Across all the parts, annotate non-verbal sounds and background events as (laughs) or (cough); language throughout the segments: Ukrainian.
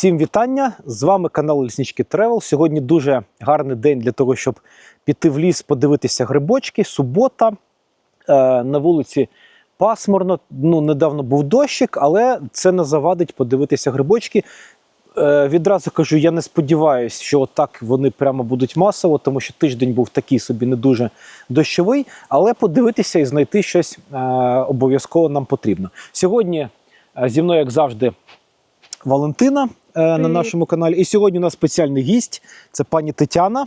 Всім вітання! З вами канал Ліснички Тревел. Сьогодні дуже гарний день для того, щоб піти в ліс, подивитися грибочки. Субота е, на вулиці пасмурно. Ну, недавно був дощик, але це не завадить подивитися грибочки. Е, відразу кажу, я не сподіваюся, що так вони прямо будуть масово, тому що тиждень був такий собі не дуже дощовий, але подивитися і знайти щось е, обов'язково нам потрібно. Сьогодні е, зі мною, як завжди, Валентина на нашому каналі. І сьогодні у нас спеціальний гість це пані Тетяна.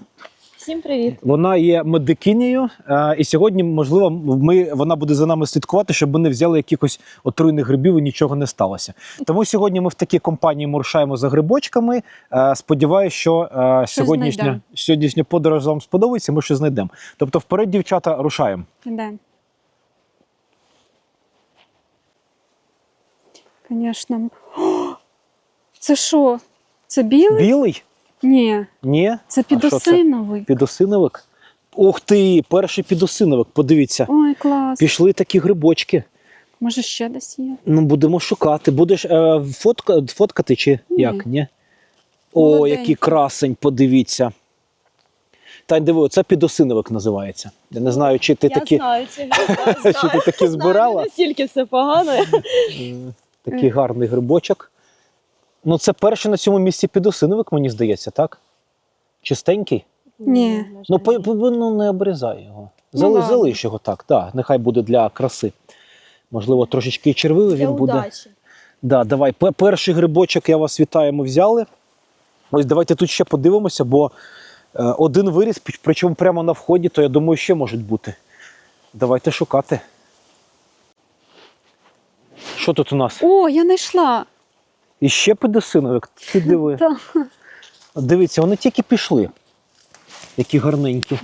Всім привіт. Вона є медикинею, е, і сьогодні, можливо, ми, вона буде за нами слідкувати, щоб ми не взяли якихось отруйних грибів і нічого не сталося. Тому сьогодні ми в такій компанії ми рушаємо за грибочками. Е, Сподіваюся, що е, сьогоднішня, сьогоднішня подорож вам сподобається, ми щось знайдемо. Тобто, вперед, дівчата, рушаємо. Іде. Звісно. Це що? Це білий? Білий? Ні, Ні. це підосиновий. Підосиновик. Ух ти, перший підосиновик, подивіться. Ой, клас. Пішли такі грибочки. Може ще десь є? Ну, будемо шукати. Будеш е, фотка, фоткати чи Ні. як? Ні? О, Молоденький. який красень, подивіться. Тань, диви, це підосиновик називається. Я не знаю, чи ти я такі, знаю (laughs) чи ти такі збирала. Не настільки все погано. Такий гарний грибочок. Ну, це перший на цьому місці підосиновик, мені здається, так? Чистенький? Ні. Ну, по, по- ну не обрізай його. Ну, Зали, ладно. залиш його так, так. Нехай буде для краси. Можливо, трошечки червивий Для він буде. удачі. Да, давай. Пе- Перший грибочок я вас вітаю, ми взяли. Ось давайте тут ще подивимося, бо е, один виріс, пі- причому прямо на вході, то я думаю, ще можуть бути. Давайте шукати. Що тут у нас? О, я знайшла. І ще підосиновик. Ти диви. Дивіться, вони тільки пішли. Які гарненькі.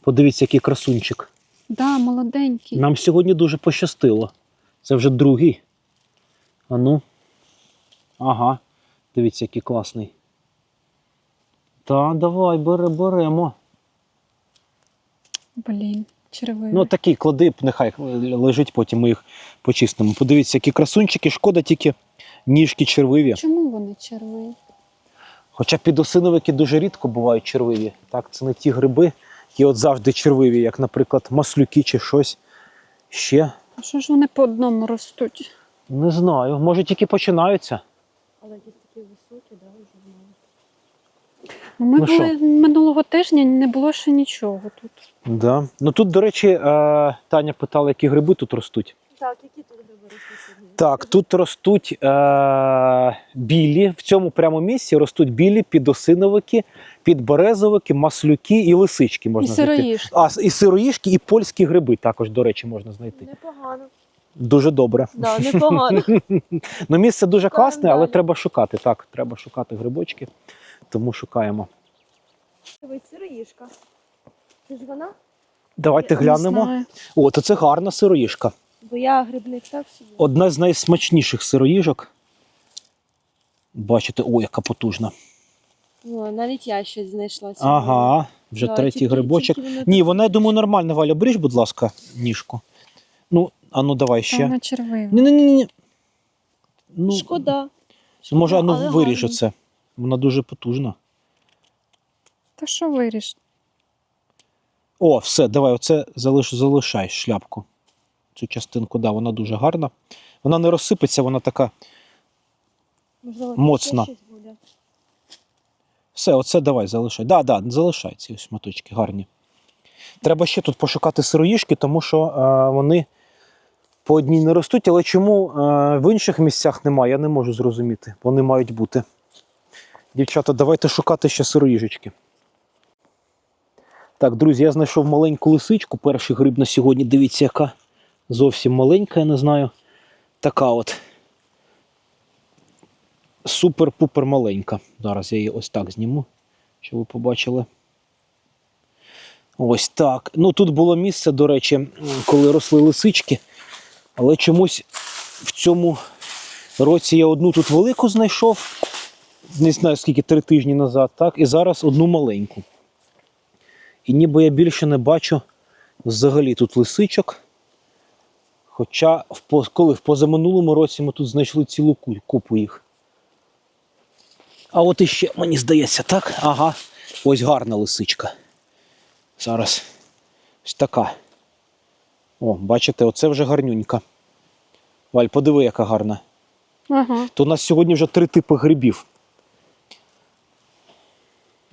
Подивіться, який красунчик. Да, молоденький. Нам сьогодні дуже пощастило. Це вже другий. А ну. Ага. Дивіться, який класний. Та, давай, бере, беремо. Блін, червивий. Ну, такий клади, нехай лежить, потім ми їх почистимо. Подивіться, які красунчики, шкода тільки ніжки червиві. Чому вони червиві? Хоча підосиновики дуже рідко бувають червиві. Так, це не ті гриби, які от завжди червиві, як, наприклад, маслюки чи щось. Ще А що ж вони по одному ростуть? не знаю. Може тільки починаються. Але якісь такі високі, да. Ну, Ми Ну були минулого тижня, не було ще нічого тут. Да. Ну тут, до речі, е, Таня питала, які гриби тут ростуть. Так, які тут гриби сьогодні? Так, тут ростуть е, білі, в цьому прямо місці ростуть білі підосиновики, підберезовики, маслюки і лисички І можна знайти. сироїшки. А, і сироїшки, і польські гриби також, до речі, можна знайти. Непогано. Дуже добре. Да, непогано. (laughs) Ну, місце дуже класне, але треба шукати. Так, треба шукати грибочки, тому шукаємо. Дивись, сироїшка. Це ж вона? Давайте Не глянемо. знаю. О, то це гарна сироїшка. Бо я грибник так собі. Одна з найсмачніших сироїжок. Бачите, о, яка потужна. О, навіть я щось знайшла сьогодні. Ага, вже Да, третій тільки- грибочок. тільки воно Ні, вона, я думаю, нормальна, Валя. Бріж, будь ласка, ніжку. Ну, а ну давай ще. Вона червива. Ні, ні, ні, ні. Ну, Шкода. може, а ну але виріж гарно. Вона дуже потужна. Та що виріш? О, все, давай, оце залиш, залишай шляпку. Цю частинку, да, вона дуже гарна. Вона не розсипеться, вона така. Можливо, Моцна. ще щось буде. Все, оце давай, залишай. Да, да, залишай ці ось моточки, гарні. Треба ще тут пошукати сироїшки, тому що е, вони по одній не ростуть, але чому е, в інших місцях немає, я не можу зрозуміти. Вони мають бути. Дівчата, давайте шукати ще сироїжечки. Так, друзі, я знайшов маленьку лисичку. Перший гриб на сьогодні. Дивіться, яка зовсім маленька, я не знаю. Така от. Супер-пупер маленька. Зараз я її ось так зніму, щоб ви побачили. Ось так. Ну тут було місце, до речі, коли росли лисички. Але чомусь в цьому році я одну тут велику знайшов. Не знаю скільки, три тижні назад, так, і зараз одну маленьку. І ніби я більше не бачу взагалі тут лисичок. Хоча в, коли в позаминулому році ми тут знайшли цілу купу їх. А от іще, мені здається, так? Ага. Ось гарна лисичка. Зараз. Ось така. О, бачите, оце вже гарнюнька. Валь, подиви, яка гарна. Ага. То у нас сьогодні вже три типи грибів.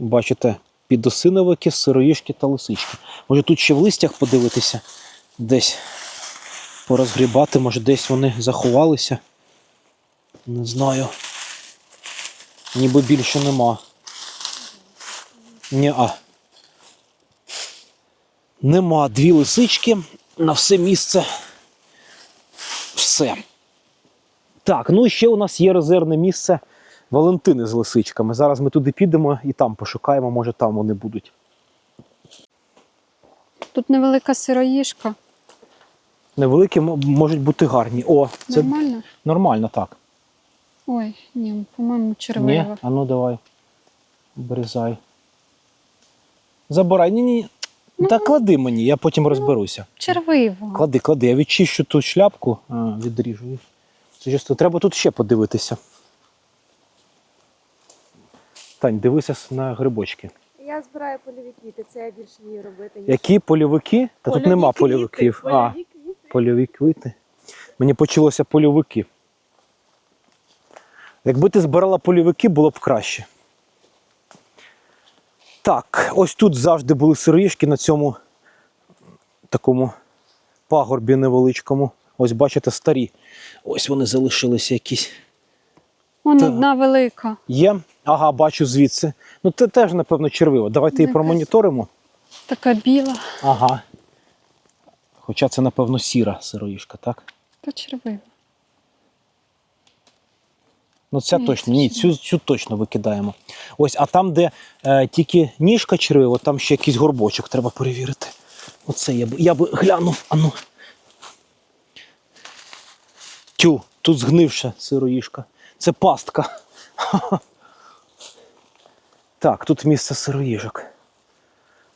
Бачите, підосиновики, сироїшки та лисички. Може тут ще в листях подивитися, десь порозгрібати, може десь вони заховалися. Не знаю. Ніби більше нема. Ні-а. Нема дві лисички на все місце. Все. Так, ну і ще у нас є резервне місце Валентини з лисичками. Зараз ми туди підемо і там пошукаємо, може там вони будуть. Тут невелика сироїшка. Невеликі можуть бути гарні. О, це Нормально? нормально так. Ой, ні, по-моєму, Ні? А ну давай. Обрізай. Забирай. Ні, ні. Ну, Та клади мені, я потім розберуся. Червива. Клади, клади. Я відчищу ту шляпку, а, відріжу. Це чисто. Треба тут ще подивитися. Тань, дивися на грибочки. Я збираю польові квіти, це я більше вмію робити. ніж- Які польовики? Та тут нема квіти, польовиків. А, Польові квіти. польові квіти. Мені почалося польовики. Якби ти збирала польовики, було б краще. Так, ось тут завжди були сироїшки на цьому такому пагорбі невеличкому. Ось бачите, старі. Ось вони залишилися якісь. Вон Так. одна велика. Є. Ага, бачу звідси. Ну це теж, напевно, червиво. Давайте її промоніторимо. Така біла. Ага. Хоча це, напевно, сіра сироїшка, так? Та червива. Ну, ця Ні, точно, ні, цю, цю точно викидаємо. Ось, а там, де е, тільки ніжка червива, там ще якийсь горбочок треба перевірити. Оце я б, я би глянув, ану. Тю, тут згнивша сироїшка. Це пастка. (laughs) Так, тут місце сироїжок.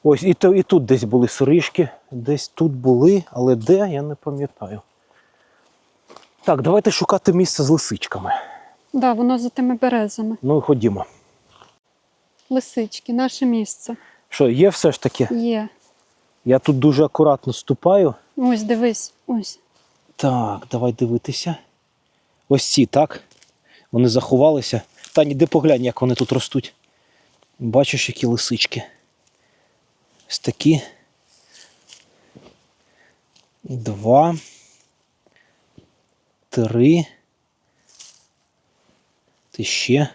Ось, і, то, і тут десь були сироїшки, десь тут були, але де, я не пам'ятаю. Так, давайте шукати місце з лисичками. Да, воно за тими березами. Ну, ходімо. Лисички, наше місце. Що, є все ж таки? Є. Я тут дуже акуратно ступаю. Ось, дивись, ось. Так, давай дивитися. Ось ці, так? Вони заховалися. Тані, де поглянь, як вони тут ростуть. Бачиш, які лисички. Ось такі. Два. Три. Ти ще.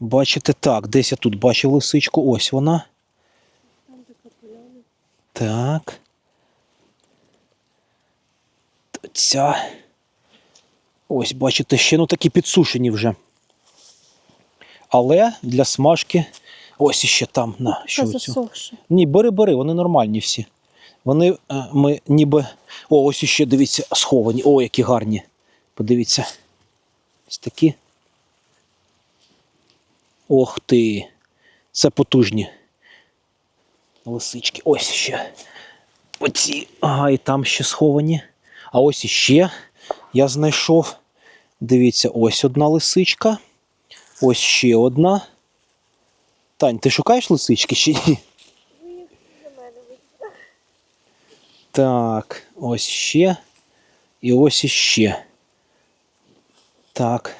Бачите, так, десь я тут бачив лисичку. Ось вона. Так. Ця. Ось, бачите, ще ну такі підсушені вже. Але для смажки. Ось іще там. На, що засохше. Ні, бери, бери, вони нормальні всі. Вони е, ми ніби. О, ось іще дивіться, сховані. О, які гарні. Подивіться. Ось такі. Ох ти. Це потужні. Лисички. Ось ще. Оці. Ага, і там ще сховані. А ось іще я знайшов. Дивіться, ось одна лисичка. Ось ще одна. Тань, ти шукаєш лисички чи ні? Так, ось ще. І ось іще. Так.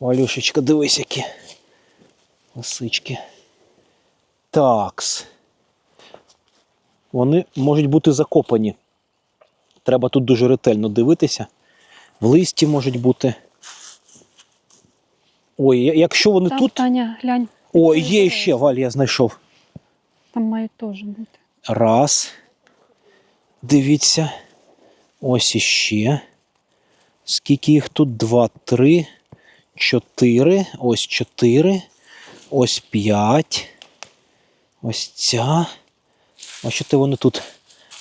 Валюшечка, дивись, які лисички. Такс. Вони можуть бути закопані. Треба тут дуже ретельно дивитися. В листі можуть бути. Ой, якщо вони Там, тут. Таня, глянь, Ой, є ще, Валь, я знайшов. там мають теж бути. Раз. Дивіться. Ось іще. Скільки їх тут? Два, три, чотири. Ось чотири. Ось п'ять. Ось ця. Бачите, вони тут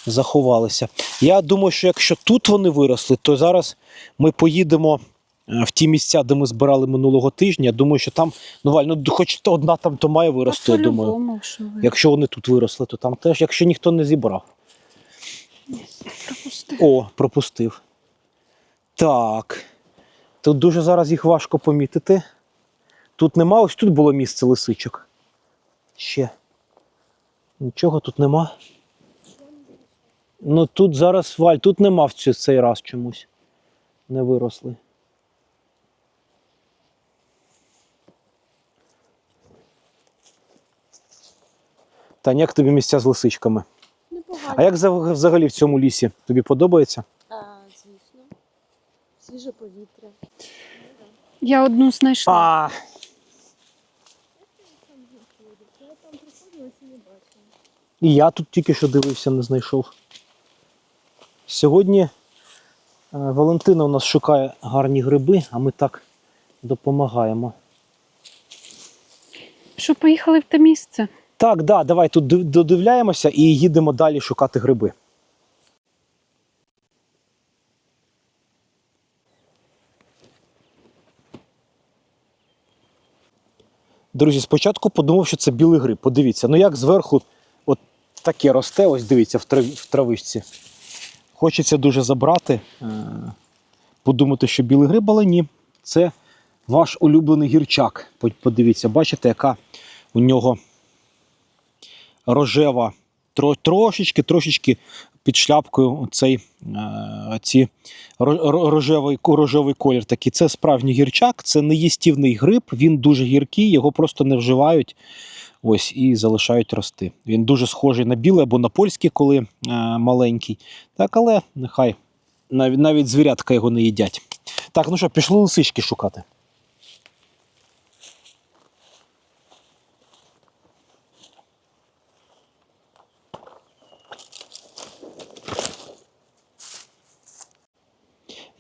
заховалися. Я думаю, що якщо тут вони виросли, то зараз ми поїдемо в ті місця, де ми збирали минулого тижня. Я думаю, що там, ну Валь, ну хоч одна там то має вирости, я думаю. що ви Якщо вони тут виросли, то там теж, якщо ніхто не зібрав. пропустили. О, пропустив. Так. Тут дуже зараз їх важко помітити. Тут нема, ось тут було місце лисичок. Ще. Нічого тут нема. Ну тут зараз валь, тут нема в цей раз чомусь. Не виросли. Та як тобі місця з лисичками? Непогано. А як взагалі в цьому лісі? Тобі подобається? А, звісно. Свіже повітря. Я одну знайшла. А, і я тут тільки що дивився, не знайшов. Сьогодні е, Валентина у нас шукає гарні гриби, а ми так допомагаємо. Що поїхали в те місце? Так, да, давай тут додивляємося і їдемо далі шукати гриби. Друзі, спочатку подумав, що це білий гриб. Подивіться, ну як зверху от таке росте, ось дивіться, в, трав... в травичці. Хочеться дуже забрати, е... подумати, що білий гриб, але ні. Це ваш улюблений гірчак. Подивіться, бачите, яка у нього рожева, тро, трошечки, трошечки під шляпкою цей, е, ці ро- ро- рожевий, рожевий колір. Такий. Це справжній гірчак, це неїстівний гриб, він дуже гіркий, його просто не вживають ось, і залишають рости. Він дуже схожий на білий або на польський, коли е, маленький. Так, але нехай навіть, навіть звірятка його не їдять. Так, ну що, пішли лисички шукати.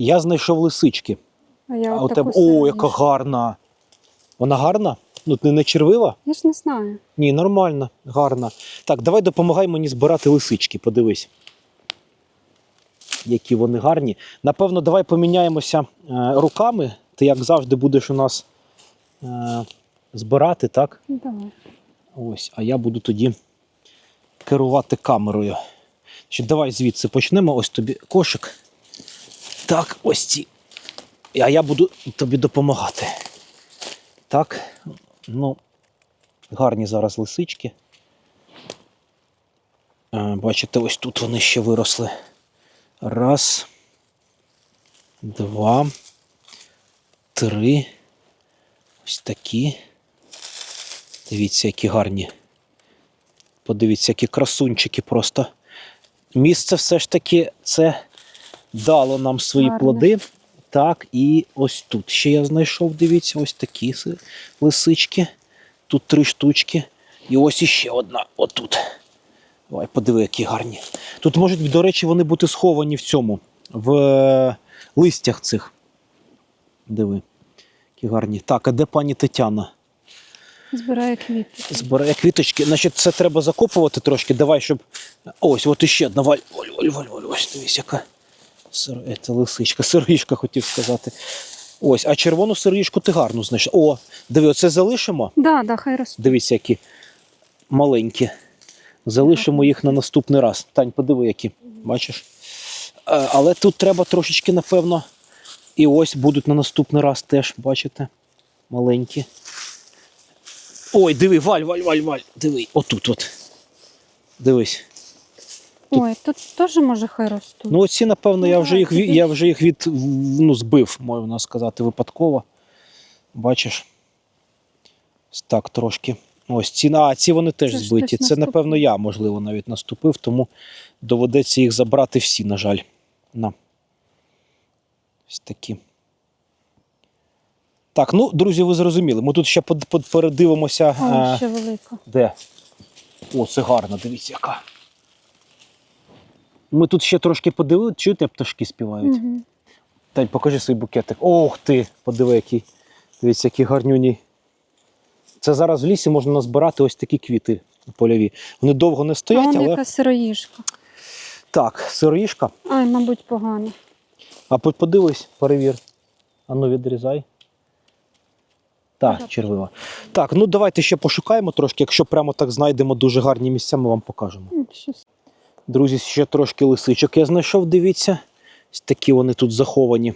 Я знайшов лисички. А я А от таку О, яка гарна. Вона гарна? Ну, не, не червива? Я ж не знаю. Ні, нормальна, гарна. Так, давай допомагай мені збирати лисички, подивись. Які вони гарні. Напевно, давай поміняємося е, руками. Ти, як завжди, будеш у нас е, збирати, так? Давай. Ось, а я буду тоді керувати камерою. Давай звідси почнемо. Ось тобі кошик. Так, ось ці. А я буду тобі допомагати. Так, ну, гарні зараз лисички. Е, Бачите, ось тут вони ще виросли. Раз, два, три. Ось такі. Дивіться, які гарні. Подивіться, які красунчики просто. Місце все ж таки це дало нам свої Гарне. плоди. Так, і ось тут ще я знайшов, дивіться, ось такі лисички. Тут три штучки. І ось іще одна отут. Давай, подиви, які гарні. Тут можуть, до речі, вони бути сховані в цьому, в е, листях цих. Диви, які гарні. Так, а де пані Тетяна? Збираю квіти. Збирає квіточки. Значить, це треба закопувати трошки. Давай, щоб. Ось, от іще одна валь. Валь, валь, валь, валь. Ось дивись, яка. Сир... Це лисичка, (laughs) сироїшка хотів сказати. Ось, а червону сироїшку ти гарно знайшла. О, диви, оце залишимо. Да, да, хай росте. Дивіться, які маленькі. Залишимо їх на наступний раз. Тань, подиви, які. Бачиш? Е, Але тут треба трошечки, напевно. І ось будуть на наступний раз теж, бачите? Маленькі. Ой, диви, валь, валь, валь, валь. Диви, отут от. Дивись. Тут- Ой, тут теж може хай ростуть. Ну, оці, напевно, я Ну, вже їх, я вже їх від, ну, збив, можна сказати, випадково. Бачиш? Так трошки. Ось ці, а, ці вони теж Це збиті. Це, напевно, я, можливо, навіть наступив, тому доведеться їх забрати всі, на жаль. На. Ось такі. Так, ну, друзі, ви зрозуміли. Ми тут ще передивимося. Ой, а, ще велика. де? О, це гарно, дивіться, яка. Ми тут ще трошки подивили, чуєте, пташки співають. Угу. Тань, покажи свій букетик. Ох ти! Подиви, який. Дивіться, які гарнюні. Це зараз в лісі можна назбирати ось такі квіти польові. Вони довго не стоять, вон але яка сироїжка. так, сироїшка. Ай, мабуть, погано. А подивись, перевір. Ану, відрізай. Так, червива. Так, ну давайте ще пошукаємо трошки. Якщо прямо так знайдемо дуже гарні місця, ми вам покажемо. Щось. Друзі, ще трошки лисичок я знайшов, дивіться. Такі вони тут заховані.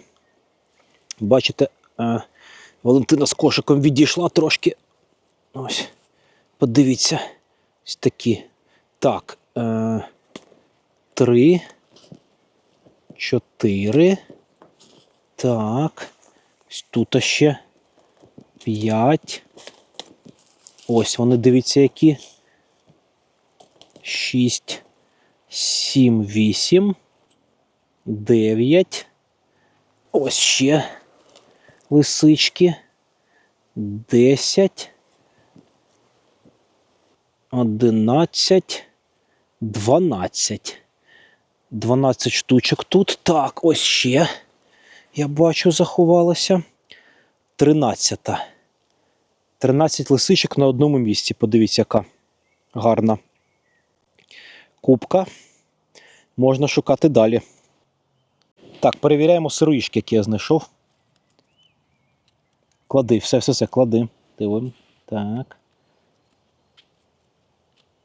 Бачите, е, Валентина з кошиком відійшла трошки. Ось. Подивіться. Ось такі. Так. Е, три. Чотири. Так. Ось тут ще. П'ять. Ось вони, дивіться, які. Шість. Сім, вісім. Дев'ять. Ось ще лисички. Десять. Одинадцять. Дванадцять. Дванадцять штучок тут. Так, ось ще. Я бачу, заховалося. Тринадцята. Тринадцять лисичок на одному місці. Подивіться, яка гарна кубка. Можна шукати далі. Так, перевіряємо сироїшки, які я знайшов. Клади, все, все, все, клади. Дивимо. Так.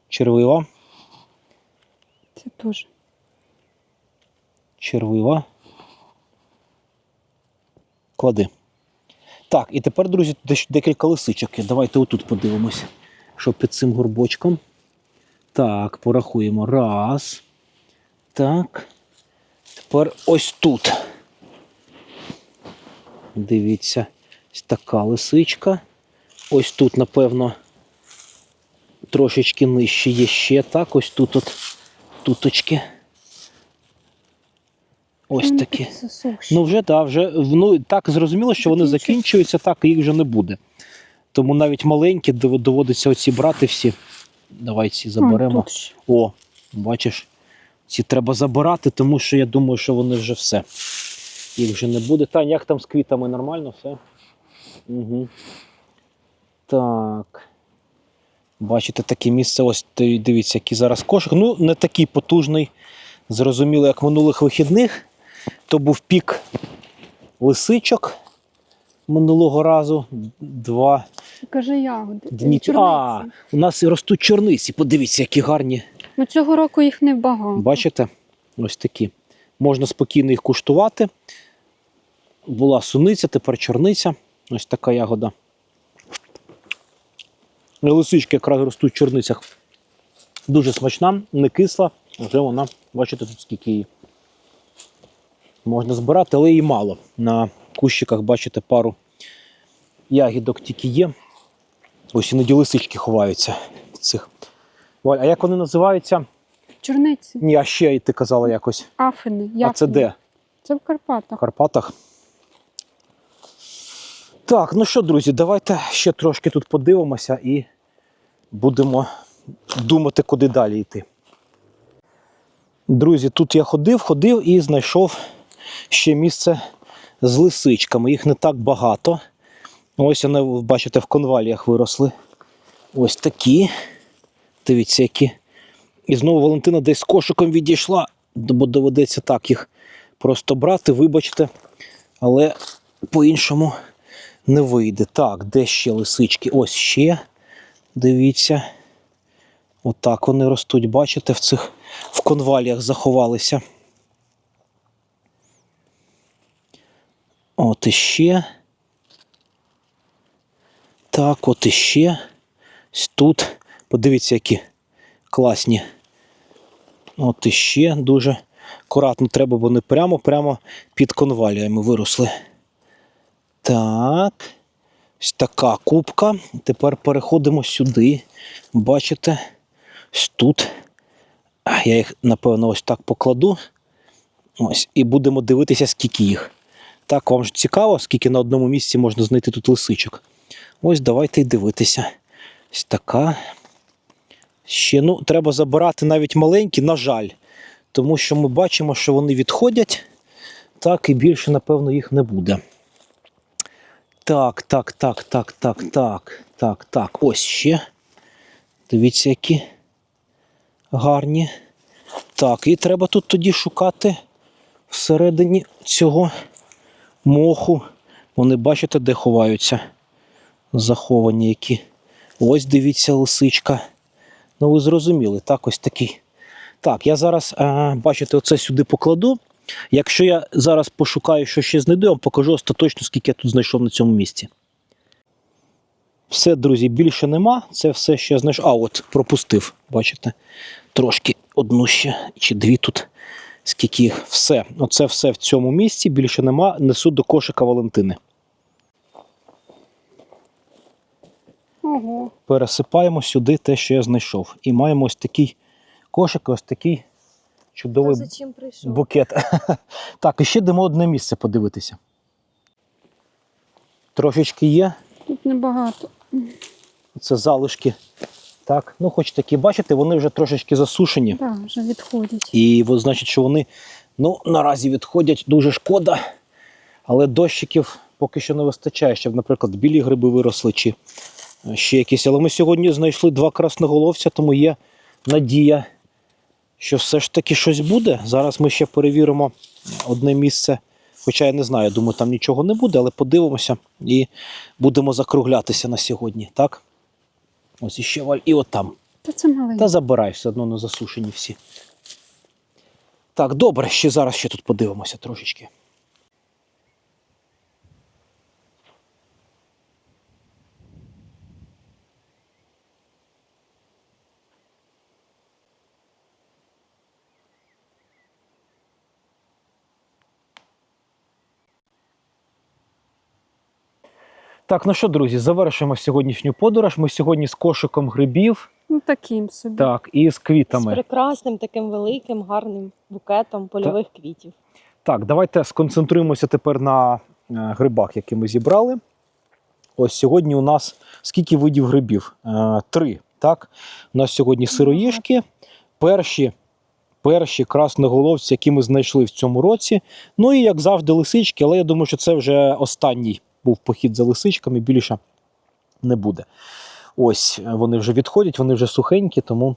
Червива. Це теж. Червива. Клади. Так, і тепер, друзі, тут декілька лисичок. Давайте отут подивимось, що під цим горбочком. Так, порахуємо. Раз. Так. Тепер ось тут. Дивіться, ось така лисичка. Ось тут, напевно, трошечки нижче є ще. Так, ось тут от туточки. Ось такі. Ну, вже так, вже ну, так зрозуміло, що вони Закінчуються. так і їх вже не буде. Тому навіть маленькі доводиться оці брати всі. Давай ці заберемо. О, бачиш, ці треба забирати, тому що я думаю, що вони вже все. Їх вже не буде. Тань, як там з квітами нормально все? Угу. Так. Бачите, таке місце. Ось дивіться, який зараз кошик. Ну, не такий потужний, зрозуміло, як минулих вихідних. То був пік лисичок минулого разу. Два Покажи ягоди. дні. А, у нас і ростуть чорниці. Подивіться, які гарні. Ну цього року їх небагато. Бачите? Ось такі. Можна спокійно їх куштувати. Була суниця, тепер чорниця. Ось така ягода. Лисички якраз ростуть в чорницях. Дуже смачна, не кисла. Вже вона, бачите, тут скільки її. Можна збирати, але її мало. На кущиках, бачите, пару ягідок тільки є. Ось іноді лисички ховаються. в Цих. Валь, а як вони називаються? Чорниці, Ні, а ще й ти казала якось. афини. А це де? Це в Карпатах. В Карпатах. Карпатах. Так, ну що, друзі, давайте ще трошки тут подивимося і будемо думати, куди далі йти. Друзі, тут я ходив, ходив і знайшов ще місце з лисичками. Їх не так багато. Ось вони, бачите, в конваліях виросли. Ось такі. Дивіться, які. І знову Валентина десь з кошиком відійшла, бо доведеться так їх просто брати, вибачте, але по-іншому не вийде. Так, де ще лисички? Ось ще. Дивіться. Отак вони ростуть, бачите, в цих в конваліях заховалися. От іще. Так, от іще. Тут. Подивіться, які класні. От іще дуже акуратно треба, бо вони прямо-прямо під конваліями виросли. Так. Ось така кубка. Тепер переходимо сюди. Бачите? Ось тут. Я їх, напевно, ось так покладу. Ось, і будемо дивитися, скільки їх. Так, вам ж цікаво, скільки на одному місці можна знайти тут лисичок. Ось давайте й дивитися. Ось така. Ще, ну, треба забирати навіть маленькі, на жаль. Тому що ми бачимо, що вони відходять. Так, і більше, напевно, їх не буде. Так, так, так, так, так, так, так, так. Ось ще. Дивіться, які гарні. Так, і треба тут тоді шукати всередині цього моху. Вони бачите, де ховаються. Заховані які. Ось дивіться, лисичка. Ну, ви зрозуміли, так, ось такий. Так, я зараз, е, бачите, оце сюди покладу. Якщо я зараз пошукаю, що ще знайду, я вам покажу остаточно, скільки я тут знайшов на цьому місці. Все, друзі, більше нема. Це все ще знайшов. А, от пропустив, бачите? Трошки одну ще чи дві тут. Скільки їх. Все. Оце все в цьому місці. Більше нема. Несу до кошика Валентини. Ого. Пересипаємо сюди те, що я знайшов. І маємо ось такий кошик, ось такий Та чудовий за чим прийшов? букет. (laughs) так, і ще йдемо одне місце подивитися. Трошечки є. Тут небагато. Це залишки. Так, ну хоч такі, бачите, вони вже трошечки засушені. Так, вже відходять. І от, значить, що вони ну, наразі відходять, дуже шкода. Але дощиків поки що не вистачає, щоб, наприклад, білі гриби виросли чи ще якісь. Але ми сьогодні знайшли два красноголовця, тому є надія, що все ж таки щось буде. Зараз ми ще перевіримо одне місце. Хоча я не знаю, думаю, там нічого не буде, але подивимося і будемо закруглятися на сьогодні. Так? Ось іще валь. І от там. Та це маленьке. Та забирай, все одно не засушені всі. Так, добре, ще зараз ще тут подивимося трошечки. Так, ну що, друзі, завершимо сьогоднішню подорож. Ми сьогодні з кошиком грибів, Ну таким собі. так, і з квітами. З прекрасним таким великим, гарним букетом польових квітів. Так, давайте сконцентруємося тепер на е, грибах, які ми зібрали. Ось сьогодні у нас скільки видів грибів? Е, Три. Так? У нас сьогодні сироїшки, перші, перші красноголовці, які ми знайшли в цьому році. Ну і як завжди, лисички, але я думаю, що це вже останній був похід за лисичками, більше не буде. Ось е, вони вже відходять, вони вже сухенькі, тому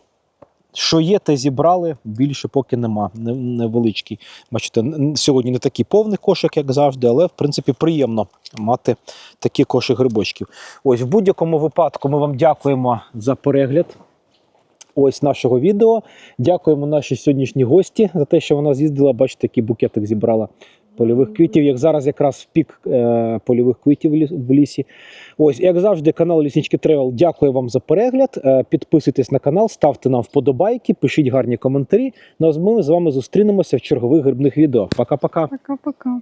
що є, те зібрали, більше поки нема. Невеличкий. Бачите, сьогодні не такий повний кошик, як завжди, але в принципі приємно мати такі кошик грибочків. Ось в будь-якому випадку ми вам дякуємо за перегляд. Ось нашого відео. Дякуємо нашій сьогоднішній гості за те, що вона з'їздила. Бачите, який букетик зібрала польових квітів. Як зараз якраз пік е, польових квітів в лісі. Ось, як завжди, канал Ліснички Тревел. Дякую вам за перегляд. Е, Підписуйтесь на канал, ставте нам вподобайки, пишіть гарні коментарі. Ну а ми з вами зустрінемося в чергових грибних відео. Пока-пока. Пока-пока.